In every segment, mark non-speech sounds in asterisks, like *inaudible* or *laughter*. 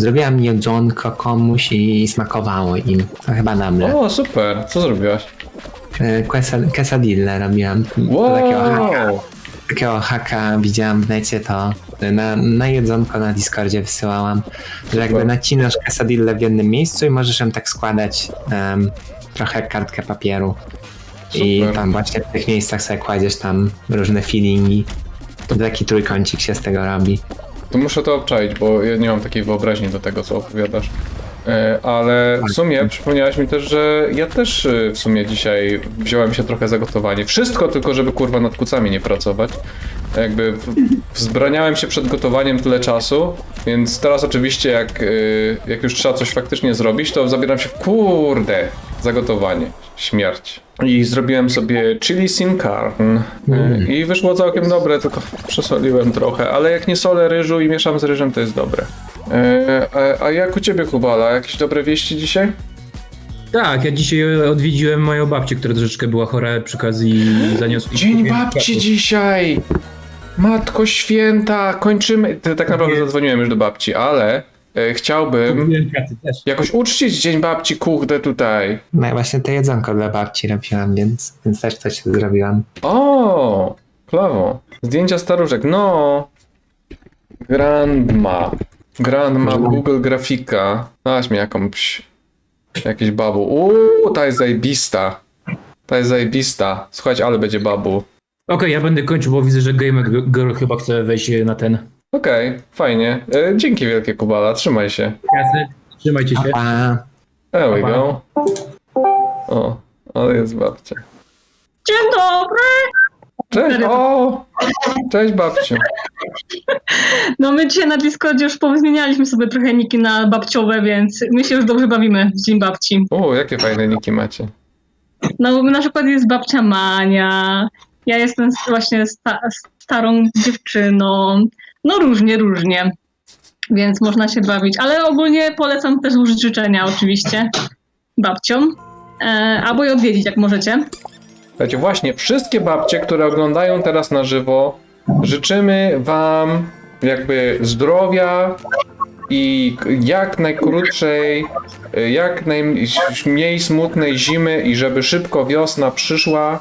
Zrobiłam jedzonko komuś i smakowało im. To chyba na mnie. O, super. Co zrobiłaś? E, quesa- Quesadille robiłam. To Takiego haka, Wow! takiego haka widziałam w necie, to na, na jedzonko na Discordzie wysyłałam. Że jakby Super. nacinasz quesadille w jednym miejscu i możesz ją tak składać em, trochę kartkę papieru. I Super. tam właśnie w tych miejscach sobie kładziesz tam różne feelingi. To taki trójkącik się z tego robi. To muszę to obczaić, bo ja nie mam takiej wyobraźni do tego, co opowiadasz. E, Ale w sumie przypomniałaś mi też, że ja też e, w sumie dzisiaj wziąłem się trochę za gotowanie. Wszystko tylko, żeby kurwa nad kucami nie pracować. Jakby w- wzbraniałem się przed gotowaniem tyle czasu, więc teraz oczywiście jak, e, jak już trzeba coś faktycznie zrobić, to zabieram się w kurde za gotowanie. Śmierć. I zrobiłem sobie chili sin carne e, i wyszło całkiem dobre, tylko przesoliłem trochę, ale jak nie solę ryżu i mieszam z ryżem, to jest dobre. E, a, a jak u ciebie, Kubala? Jakieś dobre wieści dzisiaj? Tak, ja dzisiaj odwiedziłem moją babcię, która troszeczkę była chora przy okazji *gasps* zaniosła. Dzień babci dzisiaj! Matko święta, kończymy. Tak naprawdę zadzwoniłem już do babci, ale chciałbym też. jakoś uczcić Dzień babci, kurde, tutaj. No i właśnie to jedzonko dla babci robiłam, więc, więc też coś zrobiłam. O, klawo. Zdjęcia staruszek, no. Grandma. Grandma Google Grafika. Dałaś mi jakąś... Jakieś babu. Uuu, ta jest zajebista. Ta jest zajebista. Słuchajcie, ale będzie babu. Okej, ja będę kończył, bo widzę, że Gamer Girl chyba chce wejść na ten. Okej, fajnie. E, dzięki wielkie, Kubala. Trzymaj się. Jasne. Trzymajcie się. A There we go. O, ale jest babcia. Dzień dobry! Cześć, o! Cześć babciu. No my dzisiaj na Discordzie już pozmienialiśmy sobie trochę niki na babciowe, więc my się już dobrze bawimy w Dzień Babci. O, jakie fajne niki macie. No na przykład jest babcia Mania, ja jestem właśnie sta starą dziewczyną, no różnie, różnie. Więc można się bawić, ale ogólnie polecam też złożyć życzenia oczywiście babciom, e, albo je odwiedzić jak możecie. Słuchajcie, właśnie wszystkie babcie, które oglądają teraz na żywo, życzymy wam jakby zdrowia i jak najkrótszej, jak najmniej smutnej zimy i żeby szybko wiosna przyszła,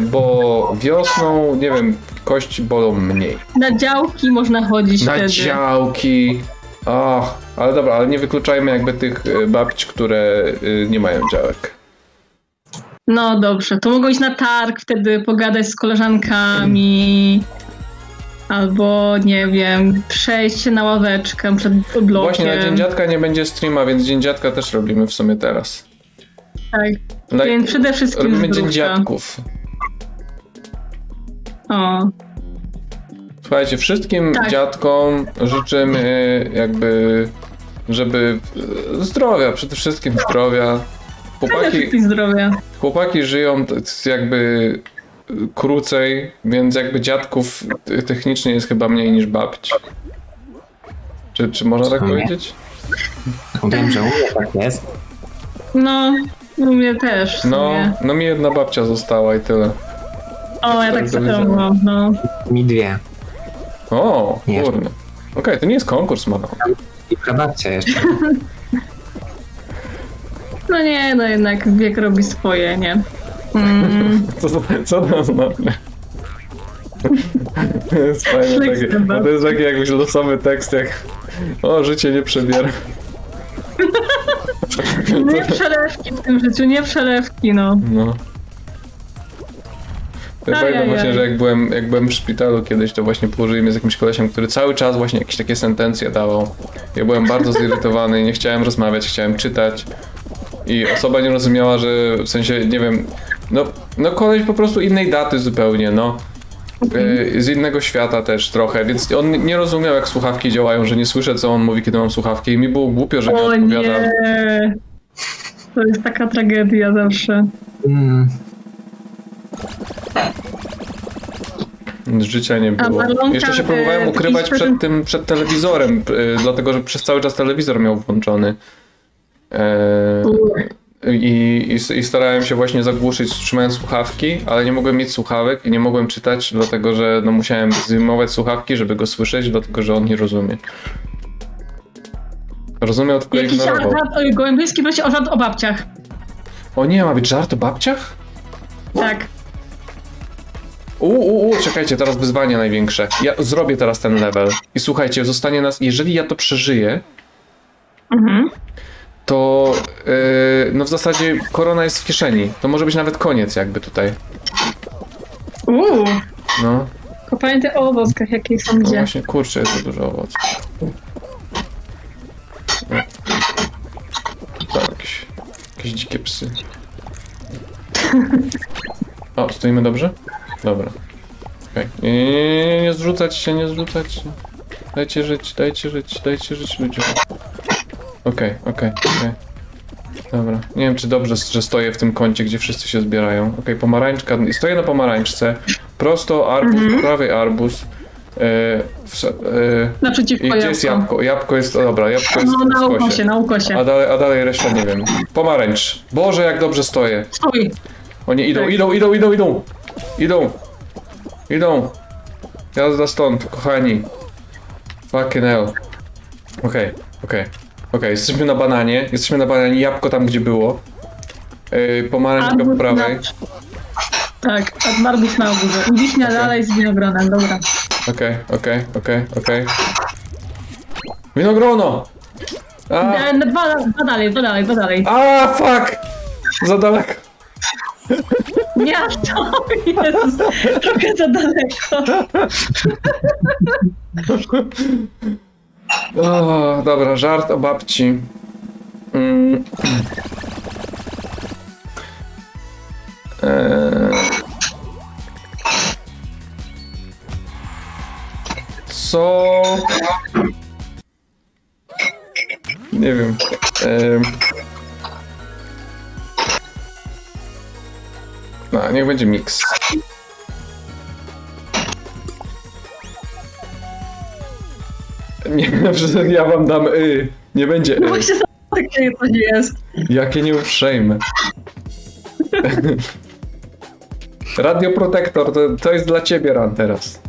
bo wiosną, nie wiem, kości bolą mniej. Na działki można chodzić Na wtedy. działki. Och, ale dobra, ale nie wykluczajmy jakby tych y, babci, które y, nie mają działek. No dobrze, to mogą iść na targ, wtedy pogadać z koleżankami. Albo, nie wiem, przejść się na ławeczkę przed blokiem. Właśnie na Dzień Dziadka nie będzie streama, więc Dzień Dziadka też robimy w sumie teraz. Tak, więc przede wszystkim robimy Dzień. Dziadków. O, Słuchajcie, wszystkim Tak. dziadkom życzymy jakby, żeby e, zdrowia, przede wszystkim zdrowia. Chłopaki, wszystkim zdrowia. chłopaki żyją t- t- jakby e, krócej, więc jakby dziadków t- technicznie jest chyba mniej niż babci. Czy, czy można tak powiedzieć? wiem, że u mnie tak jest. No, u mnie też. w No, sumie. no mi jedna babcia została i tyle. O, ja tak widzenia. mam, no. Mi dwie. O, Nie. kurde. Okej, to nie jest konkurs, mano. I prababcia jeszcze. *laughs* No nie, no jednak wiek robi swoje, nie? Mm, *laughs* Co, to- co to znaczy? To jest fajne Flex takie, chyba. no to jest taki jakiś losowy tekst jak o, życie nie przebiera. *laughs* nie przelewki w tym życiu, nie przelewki, no. No. Pamiętam właśnie, że jak byłem, jak byłem w szpitalu kiedyś, to właśnie położyli mnie z jakimś kolesiem, który cały czas właśnie jakieś takie sentencje dawał. Ja byłem bardzo zirytowany i nie chciałem rozmawiać, chciałem czytać. I osoba nie rozumiała, że w sensie, nie wiem, no, no koleś po prostu innej daty zupełnie, no. E, Z innego świata też trochę, więc on nie rozumiał jak słuchawki działają, że nie słyszę co on mówi, kiedy mam słuchawki i mi było głupio, że nie O odpowiadam. nie! To jest taka tragedia zawsze. Mm, Życia nie było. Jeszcze się e, próbowałem ukrywać przed tym, przed telewizorem, y, dlatego że przez cały czas telewizor miał włączony. E, i, i, I starałem się właśnie zagłuszyć trzymając słuchawki, ale nie mogłem mieć słuchawek i nie mogłem czytać, dlatego że no, musiałem zdejmować słuchawki, żeby go słyszeć, dlatego że on nie rozumie. Rozumiał, tylko Jakiś ignorował. żart o gołębieski prosi o żart o babciach. O nie, ma być żart o babciach? Tak. Uuu, uu, czekajcie, teraz wyzwanie największe. Ja zrobię teraz ten level. I słuchajcie, zostanie nas. Jeżeli ja to przeżyję, Mhm. to yy, no w zasadzie korona jest w kieszeni. To może być nawet koniec, jakby tutaj. Uuu. No, Pamiętaj o owockach, jakie są no gdzie. właśnie, kurczę, jest za dużo owoców. No. Tam jakieś, jakieś dzikie psy. O, stoimy dobrze? Dobra. Okej. Nie, nie, zrzucać się, nie zrzucać się. Dajcie żyć, dajcie żyć, dajcie żyć ludziom. Okej, okej, okej. Dobra. Nie wiem, czy dobrze, że stoję w tym kącie, gdzie wszyscy się zbierają. Okej, pomarańczka. Stoję na pomarańczce. Prosto arbuz, po prawej arbuz. Yy, w, yy, Naprzeciwko I gdzie jest jabłko? Jabłko jest, o dobra, jabłko jest No na ukosie, na ukosie. A dalej, a dalej reszta nie wiem. Pomarańcz. Boże, jak dobrze stoję. Stój. O nie, idą, Tak. idą, idą, idą, idą. Idą. Idą. Jazda stąd, kochani. Fucking hell. Okej, okej, okej. Jesteśmy na bananie. Jesteśmy na bananie. Jabłko tam, gdzie było. Yy, pomarańczka po prawej. na- Tak, a arbuz na obudzie. I wiśnia Okej. dalej z winogronem, dobra. Okej, okej, okej, okej. Winogrono! A, E, no, Dwa, dwa dalej, dwa dalej, dwa dalej. a fuck! Za daleko. Nie aż to, Jezus, trochę za daleko. O, dobra, żart o babci. Mm. Eee. Co? Nie wiem. Eee. No, niech będzie miks. Nie wiem, *laughs* że ja wam dam y. Nie będzie No y. właśnie takie jest. Jakie nieuprzejme. *laughs* Radioprotektor, to, to jest dla ciebie, Ran, teraz.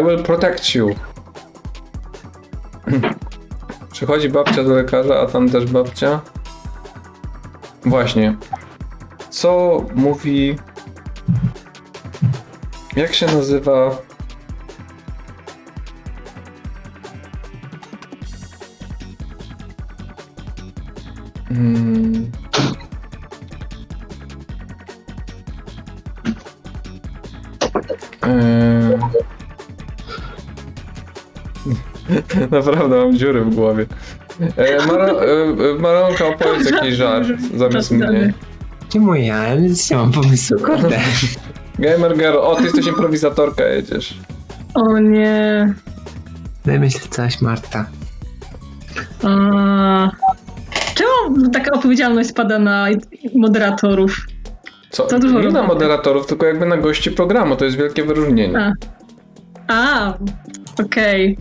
I will protect you. *clears throat* Przychodzi babcia do lekarza, a tam też babcia. Właśnie. Co mówi... Jak się nazywa... Hmm. Eee... *laughs* Naprawdę mam dziury w głowie. E, Mara, e, e, Maronka, opowiedz jakiś żart zamiast mnie. Czemu ja? Ja nic nie mam pomysłu, kurde. Gamer Girl, o, ty jesteś improwizatorka, jedziesz. O nie. Wymyśl coś, Marta. A... Czemu taka odpowiedzialność spada na moderatorów? Co? Za dużo Nie na roboty. moderatorów, tylko jakby na gości programu, to jest wielkie wyróżnienie. A. A, okej.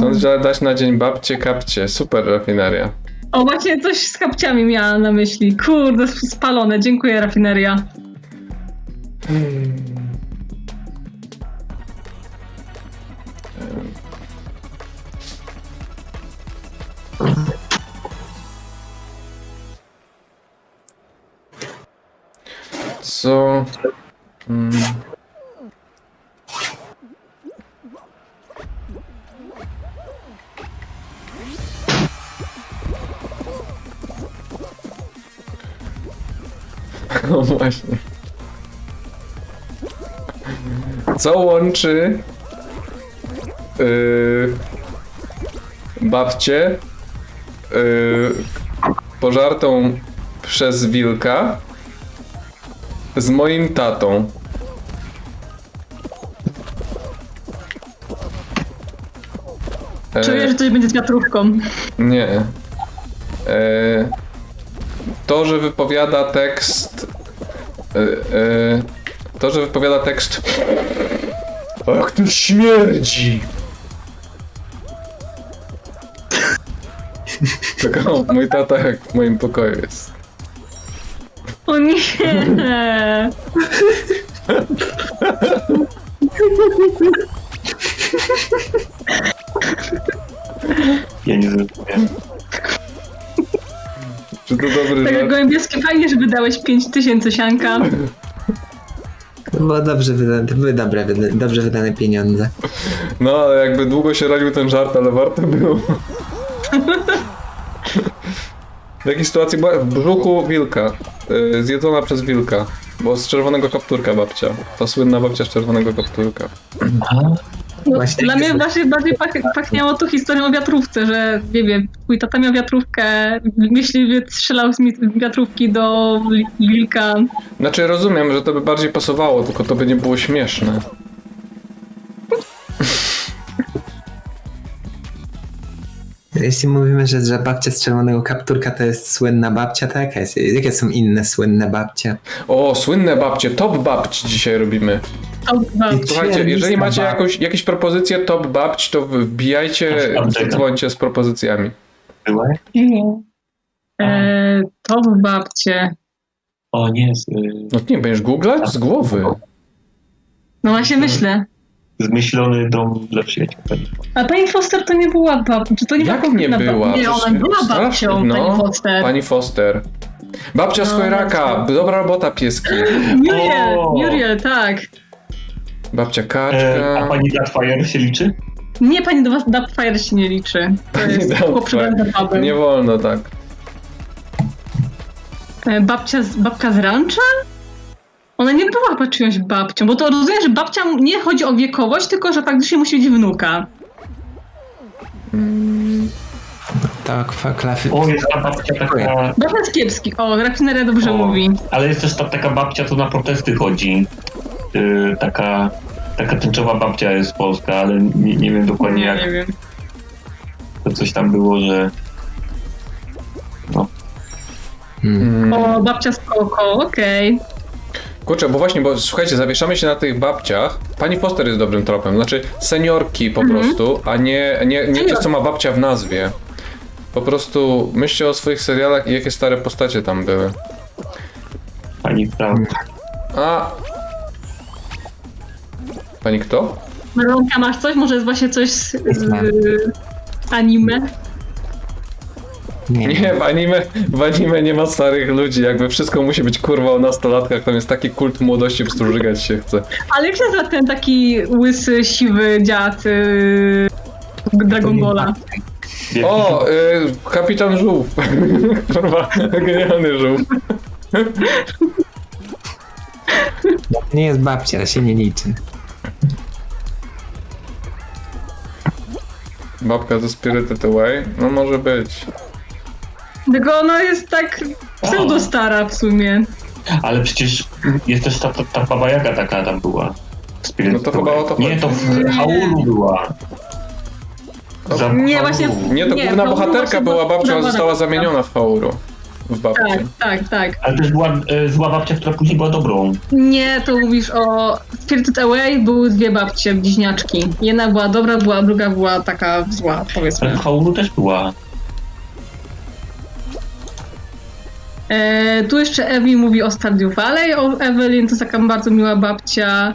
Sąd, że dać na dzień babcie, kapcie. Super rafineria. O, właśnie coś z kapciami miałam na myśli. Kurde, spalone. Dziękuję, rafineria. Co? Mm. Co łączy yy, babcię yy, pożartą przez wilka z moim tatą. E, Czuję, że coś będzie z wiatrówką. Nie. E, to, że wypowiada tekst. E, e, to, że wypowiada tekst. Ach, tu śmierdzi! Tak, o, mój tata jak w moim pokoju jest. O nie! Ja nie zrozumiałem. Czy to dobry żart? Tak, gołębieski, fajnie, że wydałeś 5000 sianka. To było dobrze wydane, to były dobre, wyda- dobrze wydane pieniądze. No, ale jakby długo się rodził ten żart, ale warto było. W jakiej sytuacji była w brzuchu wilka, yy, zjedzona przez wilka, bo z czerwonego kapturka babcia. Ta słynna babcia z czerwonego kapturka. No, Właśnie dla mnie właśnie bardziej pach, pachniało to historią o wiatrówce, że nie wiem, twój tata miał wiatrówkę, myśliwiec strzelał z mi- wiatrówki do wilka. Znaczy rozumiem, że to by bardziej pasowało, tylko to by nie było śmieszne. Jeśli mówimy, że, że babcia z czerwonego kapturka to jest słynna babcia, to jaka jest, jakie są inne słynne babcie? O, słynne babcie, top babci dzisiaj robimy. To chyba- I- Słuchajcie, jeżeli macie jakąś, jakieś propozycje top babć, to wbijajcie, dzwońcie z propozycjami. Była? E, to babcie. O nie, z, No nie, będziesz googlać? Z głowy. No właśnie myślę. Zmyślony dom dla przyjaciół. A pani Foster to nie była babcią. Czy to nie Jak była nie była? Nie, Przecież ona była babcią, no, pani Foster. Pani Foster. Babcia z No, chojraka, właśnie. dobra robota pieski. Muriel, O! Muriel, tak. Babcia E, a kaczka. pani Darkfire się liczy? Nie, pani Dubfire się nie liczy. To Pani jest babę. Nie wolno tak. E, Babcia z, babka z rancza? Ona nie była chyba czyjąś babcią, bo to rozumiem, że babcia nie chodzi o wiekowość, tylko że faktycznie musi być wnuka. To kwa- klafy... O, jest ta babcia taka... Babcia z kiepski. O, rafineria dobrze O, mówi. Ale jest też ta taka babcia, co na protesty chodzi. Y, taka... Taka tęczowa babcia jest polska, ale nie, nie wiem dokładnie Nie, jak. nie wiem. To coś tam było, że... Hmm. Mm. O, babcia z Koko, okej. Kurczę, bo właśnie, bo słuchajcie, zawieszamy się na tych babciach. Pani Foster jest dobrym tropem, znaczy seniorki po Mhm. prostu, a nie, nie, nie coś, Senior. co ma babcia w nazwie. Po prostu myślcie o swoich serialach i jakie stare postacie tam były. Pani Frank. A... Pani kto? Melonka, masz coś? Może jest właśnie coś z, z Mam. anime? Nie, Nie, w anime, w anime nie ma starych ludzi, jakby wszystko musi być kurwa o nastolatkach, tam jest taki kult młodości, po prostu żygać się chce. Ale jak się nazywa ten taki łysy, siwy dziad y, Dragon Balla? O, y, kapitan żółw. *laughs* kurwa, genialny żółw. nie jest babcia, to się nie liczy. Babka ze Spirited Away? No może być. Tylko ona jest tak pseudo stara w sumie. Ale przecież jest też ta, ta, ta baba Jaga taka tam była. Spirit No to chyba o to Nie, to w Haulu była. Za Nie, Haulu. właśnie- Nie, to Nie, główna to bohaterka właśnie była babcią, a główna została zamieniona w Hauru. W babcię. Tak, tak, tak. Ale też była e, zła babcia, która później była dobrą. Nie, to mówisz o Spirited Away były dwie babcie, bliźniaczki. Jedna była dobra, była, druga była taka zła, Ale powiedzmy. w Haulu też była. E, tu jeszcze Ewi mówi o Stardew Valley, o Evelyn, to jest taka bardzo miła babcia.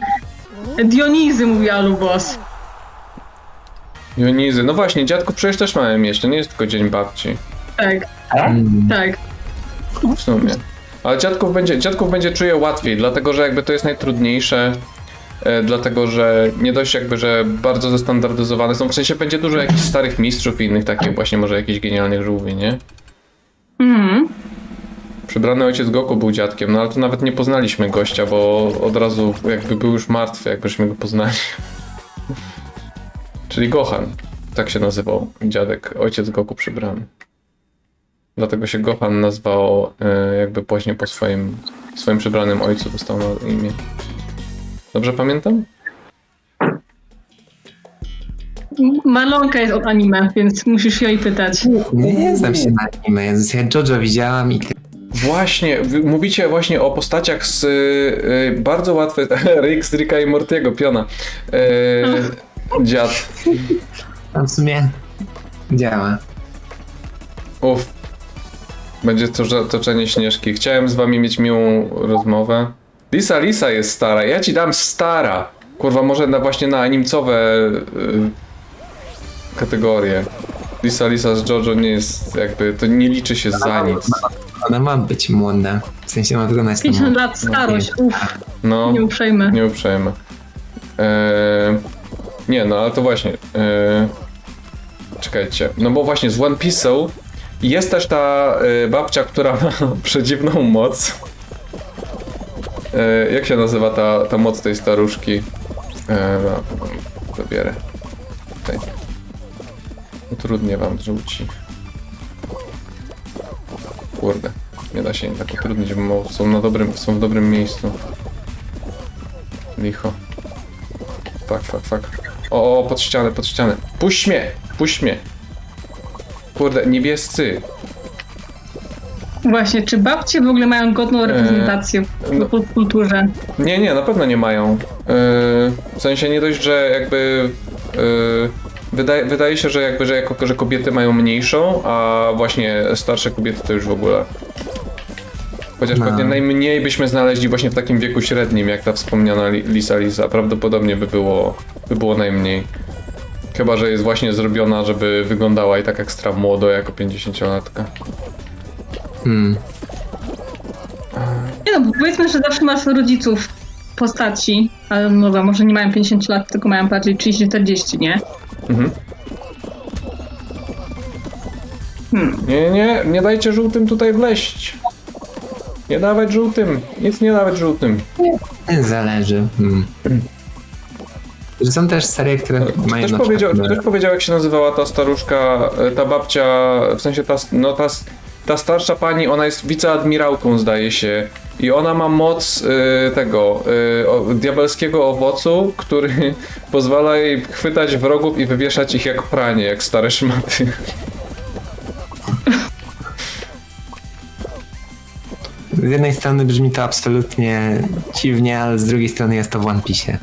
Dionizy mówi Alubos. Dionizy. No właśnie, dziadku przecież też mamy mieć, to nie jest tylko dzień babci. Tak, Tak? Tak. W sumie. Ale dziadków będzie, dziadków będzie czuję łatwiej, dlatego że jakby to jest najtrudniejsze. E, dlatego, że nie dość jakby, że bardzo zestandaryzowane są. W sensie będzie dużo jakichś starych mistrzów i innych takich właśnie może jakichś genialnych żółwi, nie? Mhm. Przybrany ojciec Goku był dziadkiem, no ale to nawet nie poznaliśmy gościa, bo od razu jakby był już martwy, jakbyśmy go poznali. *laughs* Czyli Gohan. Tak się nazywał dziadek, ojciec Goku przybrany. Dlatego się Gohan nazwał e, jakby później po swoim, swoim przybranym ojcu dostał na imię. Dobrze pamiętam? Marlonka jest od anime, więc musisz jej pytać. Nie znam się na anime. Ja Jojo widziałam i Właśnie, mówicie właśnie o postaciach z y, bardzo łatwe. *laughs* Rick z Ricka i Mortiego, piona. Y, dziad. tam w sumie działa. Uff. Będzie to toczenie śnieżki. Chciałem z wami mieć miłą rozmowę. Lisa Lisa jest stara. Ja ci dam stara. Kurwa, może na właśnie na animcowe y, kategorie. Lisa Lisa z JoJo nie jest jakby, to nie liczy się za nic. Ona ma być młoda. W sensie ma wyglądać na 50 młodą. lat starość, uff, No, nie uprzejmy. nie uprzejmy. Eee, nie, no ale to właśnie. Eee, czekajcie. No bo właśnie z One Piece'u jest też ta e, babcia, która ma *laughs* przedziwną moc. E, jak się nazywa ta, ta moc tej staruszki? E, no, wybierę. Tutaj. Utrudnię wam żółci. Kurde, nie da się im tak utrudnić, bo są na dobrym, są w dobrym miejscu. Licho. Fuck, fuck, fuck. O, o, pod ścianę, pod ścianę. Puść mnie! Puść mnie! Kurde, niebiescy. Właśnie, czy babcie w ogóle mają godną reprezentację no. w kulturze? Nie, nie, na pewno nie mają. Yy, w sensie nie dość, że jakby. Yy, wydaje, wydaje się, że jakby, że, jako, że kobiety mają mniejszą, a właśnie starsze kobiety to już w ogóle. Chociaż No. pewnie najmniej byśmy znaleźli właśnie w takim wieku średnim, jak ta wspomniana Li- Lisa Lisa. Prawdopodobnie by było, by było najmniej. Chyba, że jest właśnie zrobiona, żeby wyglądała i tak ekstra młodo jako 50-latka. Hmm. Nie no, bo powiedzmy, że zawsze masz rodziców w postaci, ale może, może nie mają 50 lat, tylko mają bardziej 30-40, nie? Mhm. Nie, nie, nie, nie dajcie żółtym tutaj wleść. Nie dawać żółtym, nic nie dawać żółtym. Zależy. Hmm. Są też serie, które mają Ktoś powiedział, ktoś powiedział, jak się nazywała ta staruszka, e, ta babcia, w sensie ta, no ta, ta starsza pani, ona jest wiceadmirałką, zdaje się. I ona ma moc y, tego y, o, diabelskiego owocu, który *laughs* pozwala jej chwytać wrogów i wywieszać ich jak pranie, jak stare szmaty. Z jednej strony brzmi to absolutnie dziwnie, ale z drugiej strony jest to w One Piece.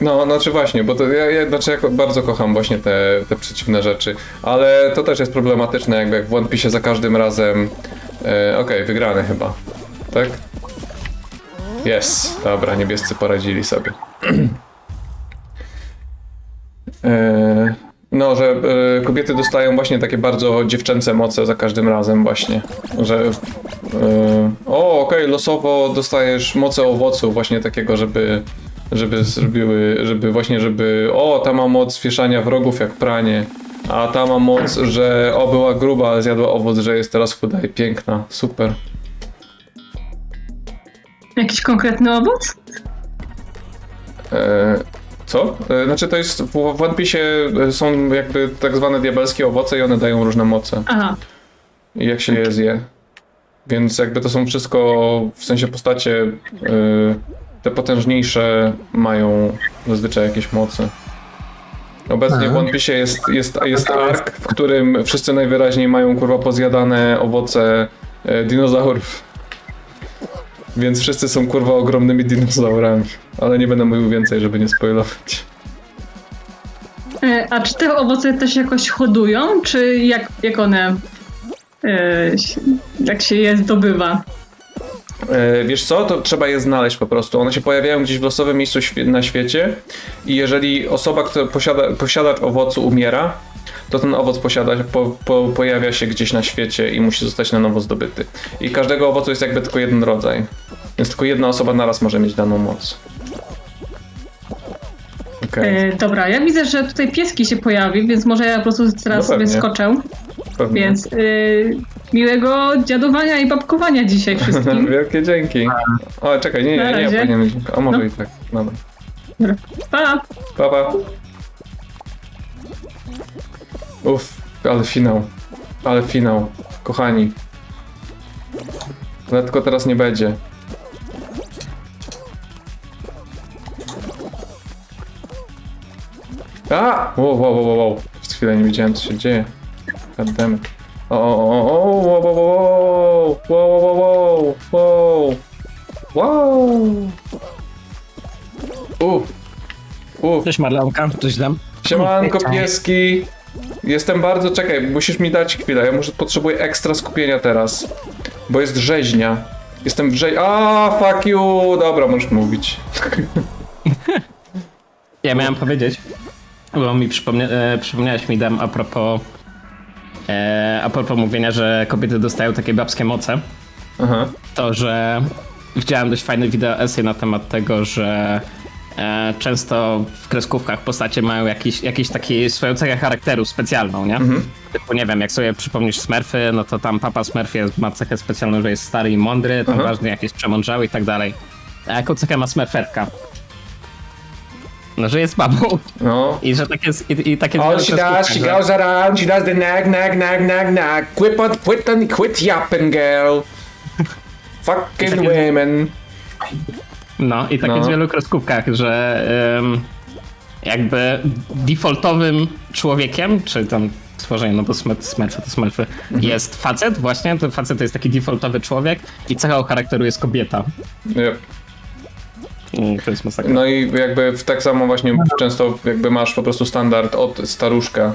No, znaczy właśnie, bo to ja, ja znaczy ja bardzo kocham właśnie te, te przeciwne rzeczy, ale to też jest problematyczne, jakby jak w One Piece za każdym razem. E, Okej, wygrany chyba. Tak? Jest, dobra, niebiescy poradzili sobie. *clears throat* e, no, że e, kobiety dostają właśnie takie bardzo dziewczęce moce za każdym razem właśnie, że e, o, okej, losowo dostajesz moce owocu właśnie takiego, żeby żeby zrobiły, żeby właśnie, żeby o, ta ma moc wieszania wrogów jak pranie, a ta ma moc, że o, była gruba, zjadła owoc, że jest teraz chuda i piękna. Super. Jakiś konkretny owoc? E, co? E, znaczy to jest, w, w One Piece są jakby tak zwane diabelskie owoce i one dają różne moce. Aha, I jak się je zje. Więc jakby to są wszystko, w sensie postacie, y, te potężniejsze mają zazwyczaj jakieś moce. Obecnie w. One Piece jest, jest, jest ark, w którym wszyscy najwyraźniej mają kurwa pozjadane owoce e, dinozaurów. Więc wszyscy są kurwa ogromnymi dinozaurami. Ale nie będę mówił więcej, żeby nie spoilować. E, A czy te owoce też jakoś hodują, czy jak, jak one, e, jak się je zdobywa? E, Wiesz co, to trzeba je znaleźć po prostu. One się pojawiają gdzieś w losowym miejscu na świecie i jeżeli osoba, która posiada, posiadacz owocu umiera, to ten owoc posiada, po, po, pojawia się gdzieś na świecie i musi zostać na nowo zdobyty. I każdego owocu jest jakby tylko jeden rodzaj. Więc tylko jedna osoba naraz może mieć daną moc. Okej, E, dobra, ja widzę, że tutaj pieski się pojawi, więc może ja po prostu teraz No sobie skoczę. pewnie. Więc y, miłego dziadowania i babkowania dzisiaj wszystkim. *laughs* Wielkie dzięki. O, czekaj, nie, Na nie, nie, razie. powinienem. A może No. i tak. Dobra. Pa! Pa, pa. Uff, ale finał. Ale finał. Kochani. Ale tylko teraz nie będzie. A! Wow, wow, wow, wow, wow. Przez chwilę nie wiedziałem, co się dzieje. Goddammit. Wow, wow, wow, wow. Uf. Uf. Cześć Marlonka, coś tam. Siemanko pieski. Jestem bardzo... Czekaj, musisz mi dać chwilę. Ja muszę... potrzebuję ekstra skupienia teraz. Bo jest rzeźnia. Jestem w rzeźni... A, fuck you! Dobra, możesz mówić. Ja miałem powiedzieć, bo mi przypomnia... Przypomniałeś mi, Dam, a propos e, a propos mówienia, że kobiety dostają takie babskie moce. Aha. to, że widziałem dość fajny wideo essay na temat tego, że e, często w kreskówkach postacie mają jakiś, jakiś taki swoją cechę charakteru specjalną, nie? Typu, nie wiem, jak sobie przypomnisz Smurfy, no to tam papa Smurf jest, ma cechę specjalną, że jest stary i mądry, tam Aha. ważny jak jest przemądrzały i tak dalej. A jaką cechę ma Smurfetka? No, że jest babą No. i że tak jest, i, i takie All she does, she goes around, she does the nag, nag, nag, nag, nag. Quit on, quit on, quit yapping, girl. *laughs* Fucking Takie- women. No i tak No. jest w wielu kreskówkach, że ym, jakby defaultowym człowiekiem, czy tam stworzenie, no bo smurfy to smurfy, Mhm. jest facet właśnie, to facet to jest taki defaultowy człowiek i cechą charakteru jest kobieta. Yep. I to jest masakra. No i jakby w- tak samo właśnie często jakby masz po prostu standard od staruszka.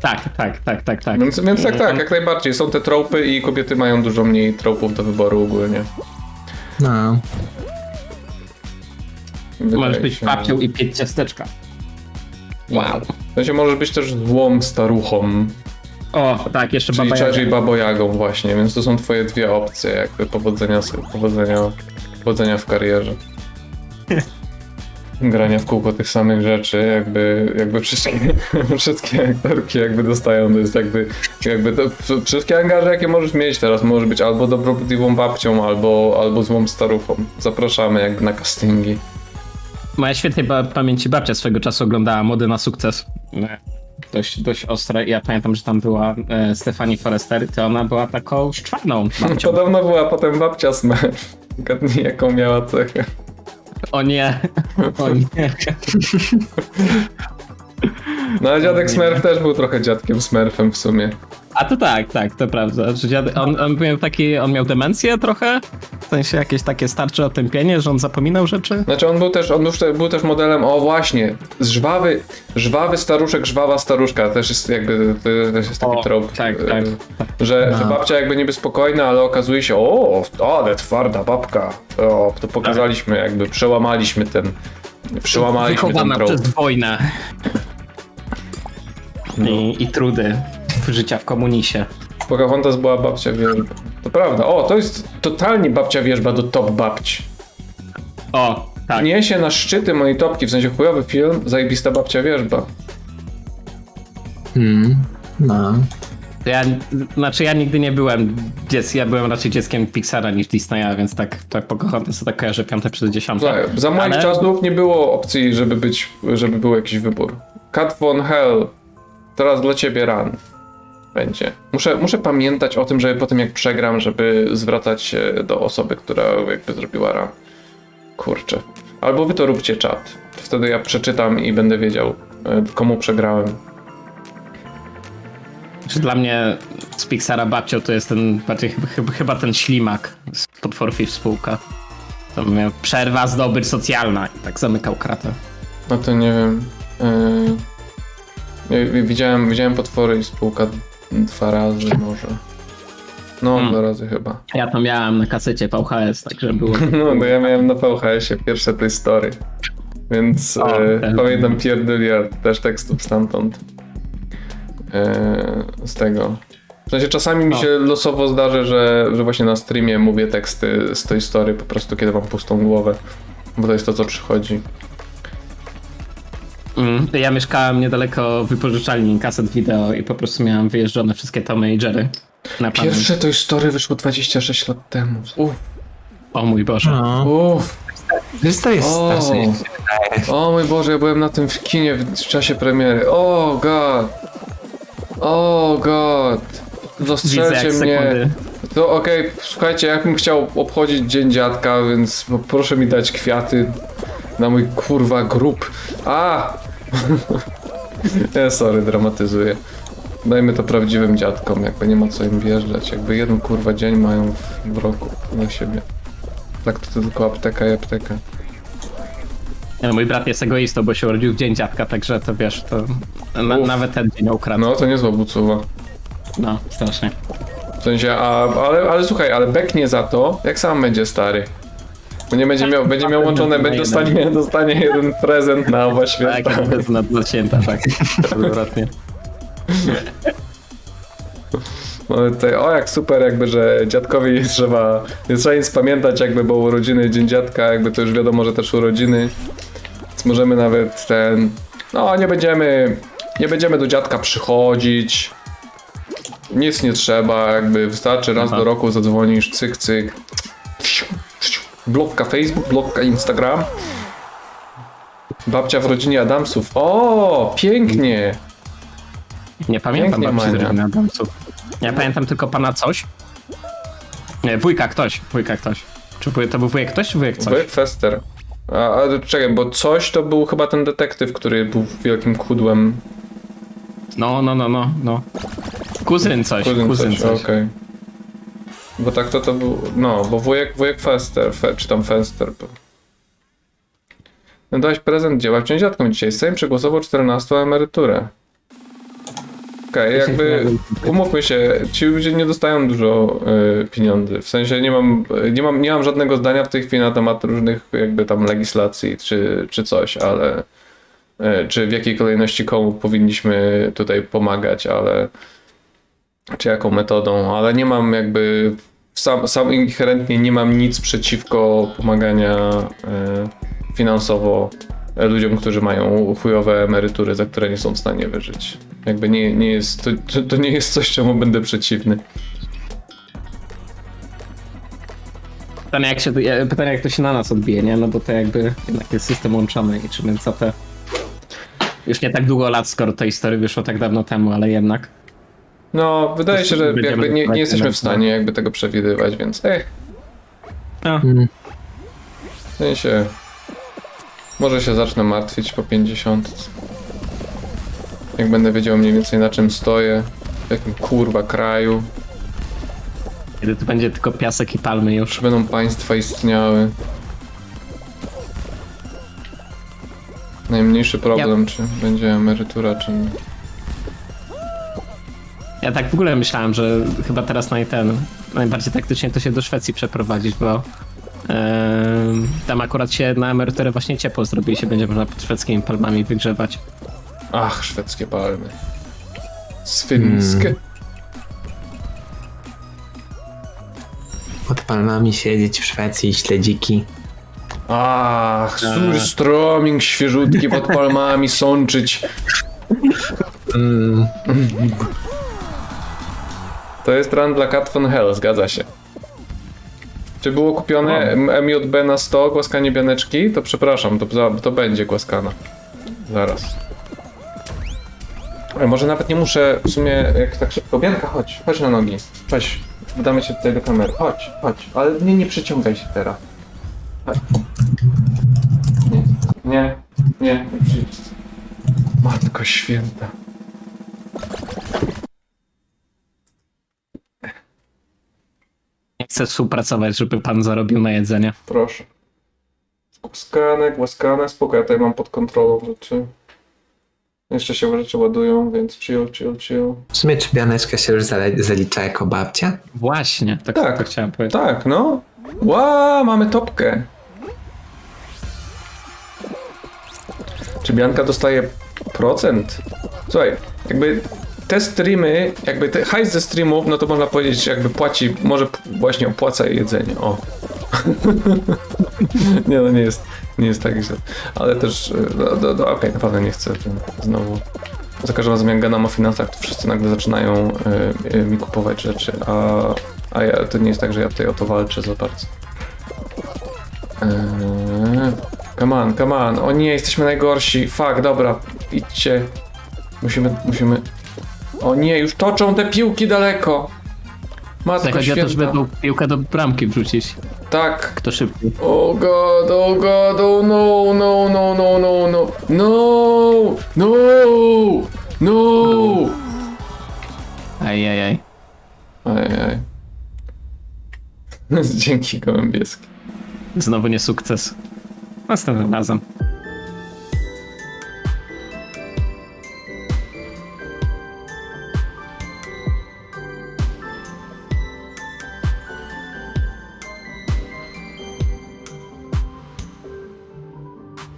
Tak, tak, tak, tak, tak. Więc, więc tak, tak, jak najbardziej. Są te tropy i kobiety mają dużo mniej tropów do wyboru ogólnie. No. Wydaje Możesz być się. babcią i pieć ciasteczka. Wow. W sensie możesz być też złą staruchą, O, tak, jeszcze czyli, baba czyli babojagą właśnie, więc to są twoje dwie opcje jakby powodzenia, powodzenia, powodzenia w karierze. Grania w kółko tych samych rzeczy, jakby, jakby wszystkie, *laughs* wszystkie aktorki jakby dostają, to jest jakby, jakby to, wszystkie angaże jakie możesz mieć teraz, możesz być albo dobrotliwą babcią, albo, albo złą staruchą. Zapraszamy jakby na castingi. Moja świetnej ba- pamięci babcia swego czasu oglądała Mody na sukces. E, Dość, dość ostre. Ja pamiętam, że tam była e, Stefani Forrester, to ona była taką szczwaną babcią. *laughs* Podobno była potem babcia Smurf. Gadnij jaką miała cechę. O nie, o nie. No ale dziadek Smurf też był trochę dziadkiem Smurfem w sumie. A to tak, tak, to prawda. Że on, on miał taki, on miał demencję trochę, w sensie jakieś takie starcze otępienie, że on zapominał rzeczy. Znaczy on był też, on był, był też modelem, o właśnie, żwawy, żwawy staruszek, żwawa staruszka, też jest jakby, to też jest taki O, trop. tak, e, tak. Że, że No. babcia jakby niby spokojna, ale okazuje się, o, ale twarda babka. O, to pokazaliśmy jakby, przełamaliśmy ten, przełamaliśmy ten Wychowana trop. przez wojnę. I, I trudy życia w komunisie. Pocahontas była babcia wierzba. To prawda, o, to jest totalnie babcia wierzba do top babci. O, tak. Niesie na szczyty mojej topki, w sensie chujowy film, zajebista babcia wierzba. Hmm. No. To Ja, znaczy ja nigdy nie byłem dzieckiem, ja byłem raczej dzieckiem Pixara niż Disneya, więc tak, tak Pocahontas to tak kojarzę piąte przez dziesiąte. Za, za moich Ale- czasów nie było opcji, żeby być, żeby był jakiś wybór. Cat von Hell, teraz dla ciebie run. Będzie. Muszę, muszę pamiętać o tym, żeby po tym jak przegram, żeby zwracać się do osoby, która jakby zrobiła run. Kurczę. Albo wy to róbcie czat. Wtedy ja przeczytam i będę wiedział, e, komu przegrałem. Czy dla mnie z Pixara babcią to jest ten, bardziej chyba, ten ślimak z potworów i współka. To miał przerwa, zdobycz socjalna i tak zamykał kratę. No to nie wiem. Yy, widziałem, widziałem potwory i spółka dwa razy może. No, Hmm. dwa razy chyba. Ja to miałem na kasecie VHS, także było. *laughs* No, bo ja miałem na VHS-ie pierwsze tej story. Więc O, e, pamiętam pierdyliard też tekstów stamtąd. E, z tego. W sensie czasami mi O. się losowo zdarzy, że, że właśnie na streamie mówię teksty z tej story po prostu kiedy mam pustą głowę. Bo to jest to, co przychodzi. Mm, ja mieszkałem niedaleko wypożyczalni kaset wideo i po prostu miałem wyjeżdżone wszystkie Tomy i Jerry. Na. Pierwsze Toy Story wyszło 26 lat temu. Uff, O mój Boże. No. to jest O. O mój Boże, ja byłem na tym w kinie w czasie premiery. O god. O god. Widzę Zastrzelcie jak mnie. sekundy. To okej, słuchajcie, jak bym chciał obchodzić Dzień Dziadka, więc proszę mi dać kwiaty na mój kurwa grób. A! Nie, sorry, dramatyzuję. Dajmy to prawdziwym dziadkom, jakby nie ma co im wjeżdżać. Jakby jeden kurwa dzień mają w, w roku dla siebie. Tak to tylko apteka i apteka. Nie, Mój brat jest egoistą, bo się urodził w dzień dziadka, także to wiesz, to na, Uf. nawet ten dzień ukradł. No, No to niezła bucowa. strasznie. W sensie, a, ale, ale słuchaj, ale beknie za to, jak sam będzie stary. Bo nie będzie miał, będzie miał łączone, będzie dostanie, dostanie jeden prezent na oba Tak, święta. to jest na, na święta, tak. Odwrotnie. Mamy tutaj, o jak super jakby, że dziadkowi nie trzeba, nie trzeba nic pamiętać jakby, bo urodziny, dzień dziadka, jakby to już wiadomo, że też urodziny. Więc możemy nawet ten, no nie będziemy, nie będziemy do dziadka przychodzić. Nic nie trzeba, jakby wystarczy raz Aha. do roku zadzwonisz, cyk, cyk. Blokka Facebook, blokka Instagram. Babcia w rodzinie Adamsów. O, pięknie! Nie pamiętam Pięknie, babci z Mania. rodziny Adamsów. Ja pamiętam tylko pana coś. Nie, wujka ktoś, wujka ktoś. Czy wuj, to był wujek ktoś, czy wujek coś? Wujek Fester. A, a czekaj, bo coś to był chyba ten detektyw, który był wielkim kudłem. No, no, no, no, no. Kuzyn coś, kuzyn coś, coś. okej. Bo tak to to był, no, bo wujek, wujek Fester, fe, czy tam Fester był. No dałeś prezent dzieła wciąż dziadkom dzisiaj. Sejm przegłosował 14 emeryturę. Okej, jakby umówmy się, ci ludzie nie dostają dużo y, pieniędzy. W sensie nie mam, nie, mam, nie mam żadnego zdania w tej chwili na temat różnych jakby tam legislacji czy, czy coś, ale y, czy w jakiej kolejności komu powinniśmy tutaj pomagać, ale czy jaką metodą, ale nie mam jakby sam, sam inherentnie nie mam nic przeciwko pomagania y, finansowo ludziom, którzy mają chujowe emerytury, za które nie są w stanie wyżyć. Jakby nie, nie jest, to, to- nie jest coś, czemu będę przeciwny. Pytanie jak, się, pytanie jak to się na nas odbije, nie? No bo to jakby jednak jest system łączony i czy my co te... Już nie tak długo lat, skoro ta historia wyszło tak dawno temu, ale jednak. No, wydaje się, że Będziemy jakby nie, nie jesteśmy w stanie jakby tego przewidywać, więc ech, No, Mm. w sensie może się zacznę martwić po 50. Jak będę wiedział mniej więcej na czym stoję, w jakim kurwa kraju, kiedy to będzie tylko piasek i palmy już. czy będą państwa istniały. Najmniejszy problem, czy będzie emerytura, czy nie. Ja tak w ogóle myślałem, że chyba teraz naj ten, najbardziej taktycznie to się do Szwecji przeprowadzić, bo em, tam akurat się na emeryturę właśnie ciepło zrobi i się będzie można pod szwedzkimi palmami wygrzewać. Ach, szwedzkie palmy. Sfinskie. Pod palmami siedzieć w Szwecji, śledziki. Ach, surströmming świeżutki pod palmami, sączyć. Mm, *laughs* To jest run dla Cat von Hell, zgadza się. Czy było kupione MJB na 100 głaskanie bianeczki? To przepraszam, to, to będzie głaskana. Zaraz. E, Może nawet nie muszę, w sumie, jak tak szybko. Bianka, chodź, chodź na nogi. Chodź, wdamy się tutaj do kamery. Chodź, chodź, ale nie, nie przyciągaj się teraz. Chodź. Nie, nie, nie, nie. Matko święta. Chcę współpracować, żeby pan zarobił na jedzenie. Proszę. Głaskane, głaskane, spoko, ja tutaj mam pod kontrolą rzeczy. Jeszcze się rzeczy ładują, więc chill, chill, chill. w sumie czy Bianeczka się już zale- zalicza jako babcia? Właśnie, tak, Tak. to chciałem powiedzieć. Tak, no. Ła, mamy topkę. Czy Bianka dostaje procent? Słuchaj, jakby te streamy, jakby te hajs ze streamów, no to można powiedzieć, jakby płaci, może właśnie opłaca jedzenie, o. *laughs* nie no, nie jest, nie jest tak źle. Ale też, y, no, no, no okej, naprawdę nie chcę znowu. Za każdym razem jak gadam o finansach, to wszyscy nagle zaczynają y, y, mi kupować rzeczy, a, a ja, to nie jest tak, że ja tutaj o to walczę za bardzo. Eee, come on, come on. O nie, jesteśmy najgorsi. Fuck, dobra, idźcie. Musimy, musimy... O nie, już toczą te piłki daleko. Matko Tak, jak ja święta. też będą piłkę do bramki wrzucić. Tak. Kto szybciej. O god, o god, o no, no, no, no, no, no. No, no, no. ej. Ajaj. *laughs* Dzięki gołębieski. Znowu nie sukces. Następnym razem.